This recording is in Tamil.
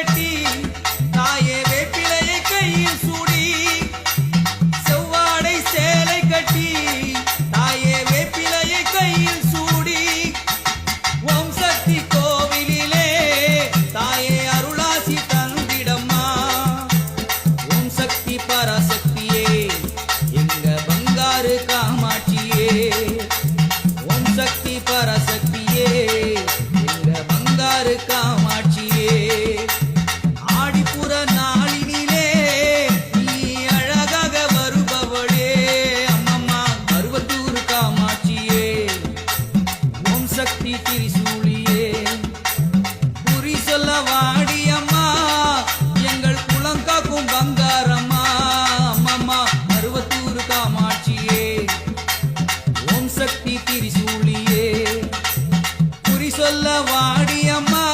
கட்டி தாயே வேப்பிலையை கையில் சூடி செவ்வாடை சேலை கட்டி தாயே வேப்பிலையை கையில் சூடி ஓம் சக்தி கோவிலிலே தாயே அருளாசி தந்திடம்மா. ஓம் சக்தி பராசக்தியே எங்க பங்காரு காமாட்சியே. ஓம் சக்தி பராசக்தியே. ஓம் திரிசூலியே புரி சொல்ல வாடியம்மா எங்கள் குளங்காக்கும் பங்காரம்மா அம்மம்மா அருவத்தூர் காமாட்சியே. ஓம் சக்தி திரிசூலியே புரி சொல்ல வாடியம்மா